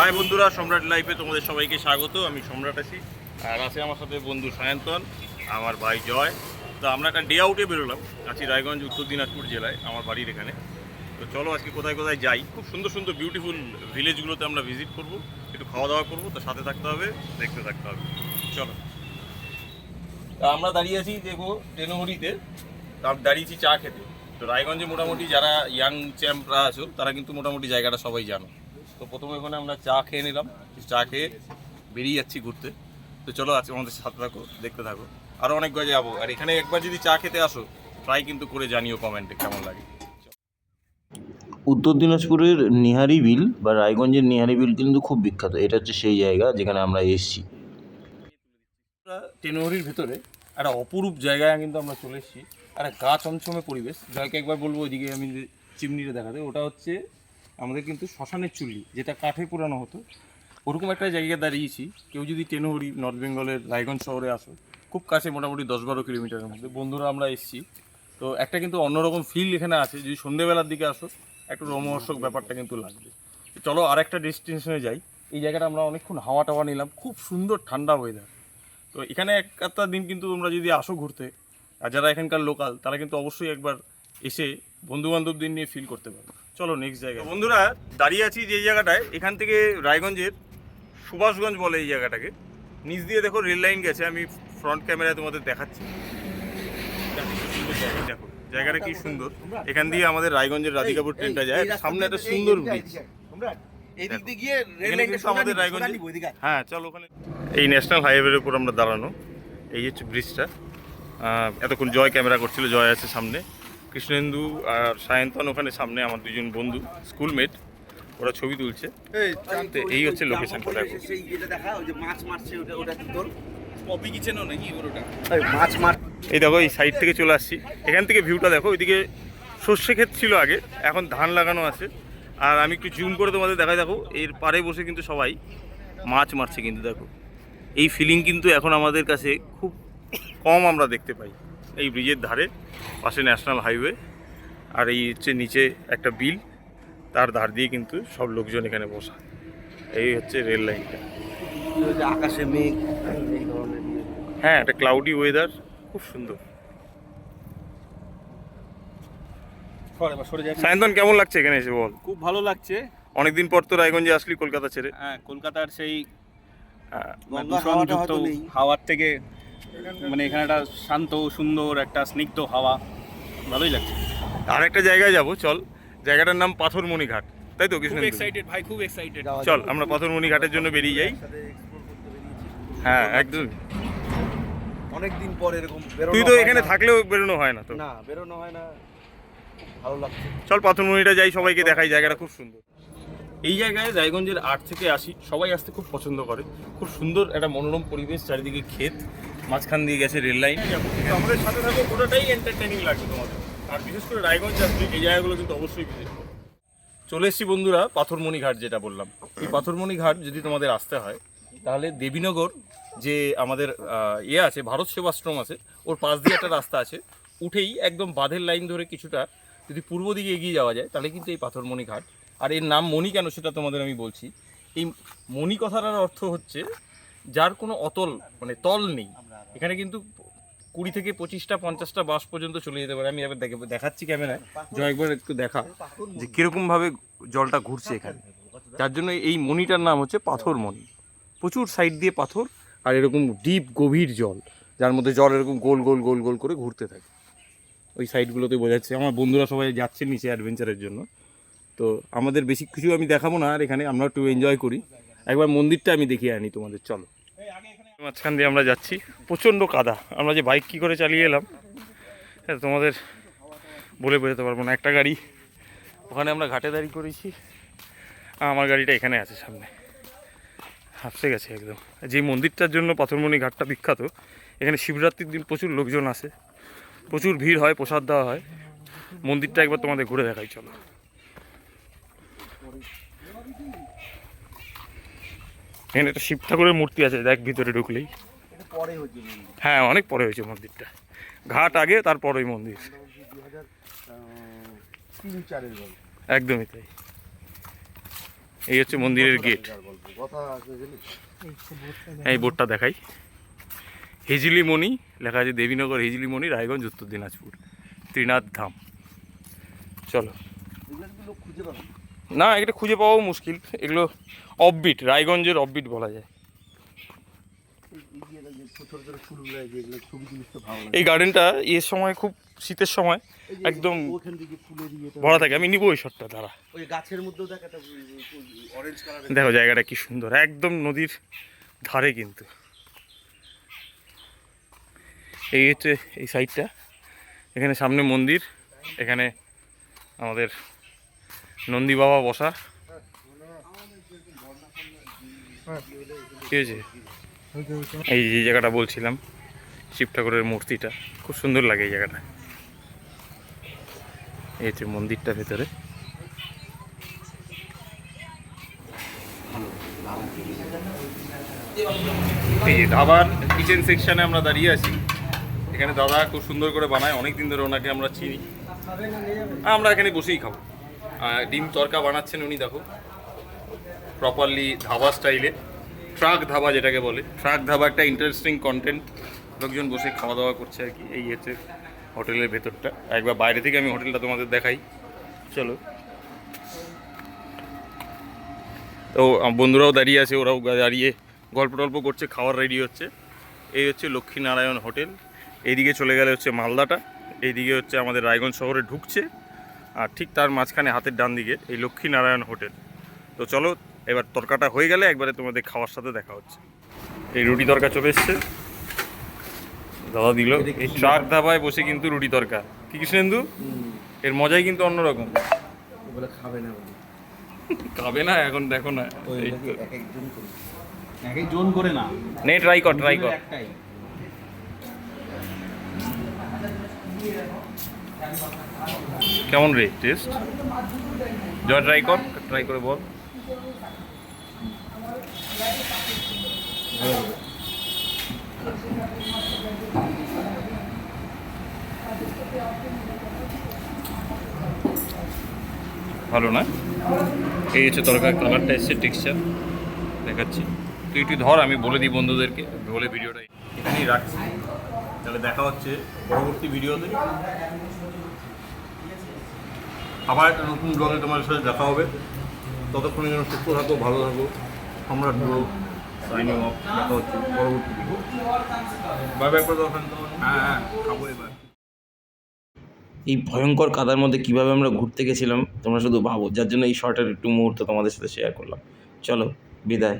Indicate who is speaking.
Speaker 1: High বন্ধুরা, সম্রাট লাইফে তোমাদের সবাইকে স্বাগত। আমি সম্রাট আছি। আর আছে আমার সাথে বন্ধু সায়ন্তন, আমার ভাই জয়। তো আমরা একটা ডে আউটে বেরোলাম। আছি রায়গঞ্জ, উত্তর দিনাজপুর জেলায়, আমার বাড়ির এখানে। তো চলো আজকে কোথায় কোথায় যাই। খুব সুন্দর সুন্দর বিউটিফুল ভিলেজগুলোতে আমরা ভিজিট করব। একটু খাওয়া দাওয়া করব তো সাথে থাকতে হবে, দেখতে থাকতে হবে। চলো। আমরা দাঁড়িয়ে আছি দেখো টেনহরিতে। দাঁড়িয়েছি চা খেতে। তো রায়গঞ্জে মোটামুটি যারা ইয়াং চ্যাম্পরা আছো, তারা কিন্তু মোটামুটি জায়গাটা সবাই জানো। তো প্রথমে ওখানে আমরা চা খেয়ে নিলাম চা খেয়ে বেরিয়ে যাচ্ছি ঘুরতে। তো চলো আজকে আমাদের সাথে থাকো দেখতে থাকো। আরও অনেক জায়গায় যাব। আর এখানে একবার যদি চা খেতে আসো ট্রাই কিন্তু করে জানিও কমেন্টে কেমন লাগে।
Speaker 2: উত্তর দিনাজপুরের নিহারি বিল বা রায়গঞ্জের নিহারি বিল কিন্তু খুব বিখ্যাত। এটা হচ্ছে সেই জায়গা যেখানে আমরা এসেছি।
Speaker 1: টেনহরির ভেতরে একটা অপরূপ জায়গায় কিন্তু আমরা চলে এসেছি। একটা গা চমচমে পরিবেশ। জয়কে একবার বলব ওইদিকে আমি চিমনিটা দেখাতে। ওটা হচ্ছে আমাদের কিন্তু শ্মশানের চুল্লি, যেটা কাঠে পুরানো হতো, ওরকম একটা জায়গায় দাঁড়িয়েছি। কেউ যদি টেনহরি, নর্থ বেঙ্গলের রায়গঞ্জ শহরে আসো, খুব কাছে মোটামুটি দশ বারো কিলোমিটারের মধ্যে। বন্ধুরা, আমরা এসেছি। তো একটা কিন্তু অন্যরকম ফিল এখানে আছে। যদি সন্ধেবেলার দিকে আসো, একটু রোমহর্ষক ব্যাপারটা কিন্তু লাগবে। চলো আরেকটা ডেস্টিনেশনে যাই। এই জায়গাটা আমরা অনেকক্ষণ হাওয়া টাওয়া নিলাম। খুব সুন্দর ঠান্ডা ওয়েদার তো এখানে এক একটা দিন কিন্তু তোমরা যদি আসো ঘুরতে, আর যারা এখানকার লোকাল তারা কিন্তু অবশ্যই একবার এসে বন্ধু বান্ধবদের নিয়ে ফিল করতে পারো চলো নেক্সট জায়গা বন্ধুরা দাঁড়িয়ে আছি যে জায়গাটায় এখান থেকে রায়গঞ্জের সুভাষগঞ্জ বলে এই জায়গাটাকে। নিচ দিয়ে দেখো রেল লাইন গেছে আমি ফ্রন্ট ক্যামেরায় তোমাদের দেখাচ্ছি। দেখো জায়গাটা কি সুন্দর। এখান দিয়ে আমাদের রায়গঞ্জের রাধিকাপুর ট্রেনটা যায়। সামনে একটা সুন্দর ব্রিজ আমাদের রায়গঞ্জে। হ্যাঁ চলো ওখানে। এই ন্যাশনাল হাইওয়ের উপর আমরা দাঁড়ানো। এই হচ্ছে ব্রিজটা এতক্ষণ জয় ক্যামেরা করছিল জয় আছে সামনে। কৃষ্ণেন্দু আর সায়ন্তন ওখানে সামনে আমার দুজন বন্ধু স্কুলমেট ওরা ছবি তুলছে। এই হচ্ছে লোকেশন দেখো।
Speaker 3: সেই ইয়েটা দেখা ওই যে মাছ মারছে ওটা ওটা কি তোর?
Speaker 1: পপি কিচেনও নাকি ওটা?
Speaker 3: ওই মাছ মার
Speaker 1: এই দেখো এই সাইড থেকে চলে আসছি। এখান থেকে ভিউটা দেখো ওইদিকে সর্ষে ক্ষেত ছিল আগে এখন ধান লাগানো আছে। আর আমি একটু জুম করে তোমাদের দেখাই দেখো এর পারে বসে কিন্তু সবাই মাছ মারছে কিন্তু দেখো। এই ফিলিং কিন্তু এখন আমাদের কাছে খুব কম আমরা দেখতে পাই। এই ব্রিজের ধারে পাশে ন্যাশনাল হাইওয়ে আর এই হচ্ছে নিচে একটা বিল তার ধার দিয়ে কিন্তু সব লোকজন এখানে বসা। এই হচ্ছে রেল লাইনটা।
Speaker 3: আকাশে মেঘ ইয়ে।
Speaker 1: হ্যাঁ একটা ক্লাউডি ওয়েদার খুব সুন্দর। সায়ন্তন কেমন লাগছে এখানে এসে বল?
Speaker 4: খুব ভালো লাগছে।
Speaker 1: অনেকদিন পর তো রায়গঞ্জে আসলি কলকাতা ছেড়ে।
Speaker 4: হ্যাঁ কলকাতার সেই
Speaker 1: হ্যাঁ,
Speaker 3: নেই।
Speaker 4: হাওয়ার থেকে মানে এখানে একটা শান্ত সুন্দর একটা স্নিগ্ধ হাওয়া। ভালোই লাগছে।
Speaker 1: আর একটা জায়গায় যাব চল। জায়গাটার নাম পাথরমণি ঘাট তাই তো
Speaker 4: খুব
Speaker 1: কৃষ্ণ
Speaker 4: এক্সাইটেড ভাই খুব এক্সাইটেড
Speaker 1: চল আমরা পাথরমণি ঘাটের জন্য বেরিয়ে যাই। হ্যাঁ একদম।
Speaker 3: অনেকদিন পর এরকম
Speaker 1: তুই তো এখানে থাকলেও বেরোনো হয় না তো।
Speaker 3: না বেরোনো হয় না। ভালো লাগছে।
Speaker 1: চল পাথরমণিটা যাই সবাইকে দেখাই জায়গাটা খুব সুন্দর। এই জায়গায় রায়গঞ্জের আট থেকে আসি সবাই আসতে খুব পছন্দ করে। খুব সুন্দর একটা মনোরম পরিবেশ চারিদিকে ক্ষেত। মাঝখান দিয়ে গেছে রেল লাইন। আমাদের সাথে থাকো, পুরোটাই এন্টারটেনিং লাগবে তোমাদের। আর বিশেষ করে রায়গঞ্জ আসলে এই জায়গাগুলো কিন্তু অবশ্যই চলে এসেছি বন্ধুরা, পাথরমণি ঘাট যেটা বললাম। এই পাথরমণি ঘাট যদি তোমাদের আসতে হয়, তাহলে দেবীনগর যে আমাদের ইয়ে আছে, ভারত সেবাশ্রম আছে, ওর পাশ দিয়ে একটা রাস্তা আছে। উঠেই একদম বাঁধের লাইন ধরে কিছুটা যদি পূর্ব দিকে এগিয়ে যাওয়া যায়, তাহলে কিন্তু এই পাথরমণি ঘাট। আর এর নাম মণি কেন সেটা তোমাদের আমি বলছি। এই মণি কথাটার অর্থ হচ্ছে, যার কোনো অতল মানে তল নেই এখানে কিন্তু কুড়ি থেকে পঁচিশটা, পঞ্চাশটা বাস পর্যন্ত চলে যেতে পারে। আমি এবার দেখে- দেখাচ্ছি ক্যামেরায়। জয় একবার একটু দেখা। যে কীরকমভাবে জলটা ঘুরছে এখানে। যার জন্য এই মণিটার নাম হচ্ছে পাথর মণি প্রচুর সাইড দিয়ে পাথর আর এরকম ডিপ গভীর জল। যার মধ্যে জল এরকম গোল গোল গোল গোল করে ঘুরতে থাকে। ওই সাইডগুলোতে বোঝাচ্ছে। আমার বন্ধুরা সবাই যাচ্ছে নিচে অ্যাডভেঞ্চারের জন্য। তো আমাদের বেশি কিছু আমি দেখাবো না। আর এখানে আমরা একটু এনজয় করি। একবার মন্দিরটা আমি দেখিয়ে আনি তোমাদের। চলো। মাঝখান দিয়ে আমরা যাচ্ছি। প্রচণ্ড কাদা। আমরা যে বাইক কী করে চালিয়ে এলাম হ্যাঁ তোমাদের বলে বোঝাতে পারব না। একটা গাড়ি, ওখানে আমরা ঘাটে দাঁড়িয়ে করেছি। আমার গাড়িটা এখানে আছে সামনে। হাফসে গেছে একদম। যে মন্দিরটার জন্য পাথরমণি ঘাটটা বিখ্যাত, এখানে শিবরাত্রির দিন প্রচুর লোকজন আসে। প্রচুর ভিড় হয়, প্রসাদ দেওয়া হয়। মন্দিরটা একবার তোমাদের ঘুরে দেখাই, চলো। এখানে একটা শিব ঠাকুরের মূর্তি আছে দেখ ভিতরে ঢুকলেই। হ্যাঁ অনেক পরে হয়েছে মন্দিরটা। ঘাট আগে তারপর ওই মন্দির। একদমই তাই। এই হচ্ছে মন্দিরের গেট। এই বোর্ডটা দেখাই। হিজলিমণি লেখা আছে দেবীনগর হিজলিমণি রায়গঞ্জ উত্তর দিনাজপুর। ত্রিনাথ ধাম। চলো।
Speaker 3: খুঁজে পাবে।
Speaker 1: না এটা খুঁজে পাওয়াও মুশকিল। এগুলো অফবিট রায়গঞ্জের অফবিট বলা যায়।
Speaker 3: এই
Speaker 1: গার্ডেনটা এর সময় খুব শীতের সময় একদম ভরা থাকে। আমি নিবো ওই শটটা
Speaker 3: কালারের
Speaker 1: দেখো জায়গাটা কি সুন্দর, একদম নদীর ধারে কিন্তু। এই হচ্ছে এই সাইডটা এখানে সামনে মন্দির, এখানে আমাদের নন্দী বাবা বসা। এই যে জায়গাটা বলছিলাম, শিব ঠাকুরের মূর্তিটা, খুব সুন্দর লাগে এই জায়গাটা। এই হচ্ছে মন্দিরটা ভেতরে। যে ধাবার কিচেন সেকশনে আমরা দাঁড়িয়ে আছি। এখানে দাদা খুব সুন্দর করে বানায় অনেক দিন ধরে ওনাকে আমরা চিনি। আমরা এখানে বসেই খাব। ডিম তরকা বানাচ্ছেন উনি, দেখো। প্রপারলি ধাবা স্টাইলে ট্রাক ধাবা যেটাকে বলে। ট্রাক ধাবা একটা ইন্টারেস্টিং কন্টেন্ট লোকজন বসে খাওয়া দাওয়া করছে আর কি। এই হচ্ছে হোটেলের ভেতরটা। একবার বাইরে থেকে আমি হোটেলটা তোমাদের দেখাই। চলো। তো বন্ধুরাও দাঁড়িয়ে আছে, ওরাও দাঁড়িয়ে গল্প টল্প করছে, খাওয়ার রেডি হচ্ছে। এই হচ্ছে লক্ষ্মীনারায়ণ হোটেল। এইদিকে চলে গেলে হচ্ছে মালদাটা। এইদিকে হচ্ছে আমাদের রায়গঞ্জ শহরে ঢুকছে। আর ঠিক তার মাঝখানে হাতের ডান দিকে এই লক্ষ্মীনারায়ণ হোটেল। তো চলো এবার তরকাটা হয়ে গেলে একবারে তোমাদের খাওয়ার সাথে দেখা হচ্ছে। এই রুটি তরকা চলে এসছে। দাদা দিল। এই ট্রাক ধাবায় বসে কিন্তু রুটি তরকা। কি কৃষ্ণেন্দু? এর মজাই কিন্তু অন্যরকম।
Speaker 3: খাবে না
Speaker 1: খাবে না এখন দেখো না।
Speaker 3: করে।
Speaker 4: জোন না।
Speaker 1: নে ট্রাই কর ট্রাই কর। কেমন রে টেস্ট জয় ট্রাই কর ট্রাই করে বল। ভালো না? এই হচ্ছে তরকারি কালারটা এসছে টেক্সচার দেখাচ্ছি। তুই একটু ধর, আমি বলে দিই বন্ধুদেরকে, বলে ভিডিওটা। এখানেই রাখছি। তাহলে দেখা হচ্ছে পরবর্তী ভিডিওতে। আবার একটা নতুন ব্লগে তোমাদের সাথে দেখা হবে। ততক্ষণে যেন সুস্থ থাকো, ভালো থাকো। সম্রাট ব্রো সাইনিং অফ দেখা হচ্ছে পরবর্তী ভিডিও বাই বাই করে। হ্যাঁ হ্যাঁ খাব এবার।
Speaker 2: এই ভয়ঙ্কর কাদার মধ্যে কীভাবে আমরা ঘুরতে গেছিলাম, তোমরা শুধু ভাবো। যার জন্য এই শর্টের একটু মুহূর্ত তোমাদের সাথে শেয়ার করলাম। চলো, বিদায়।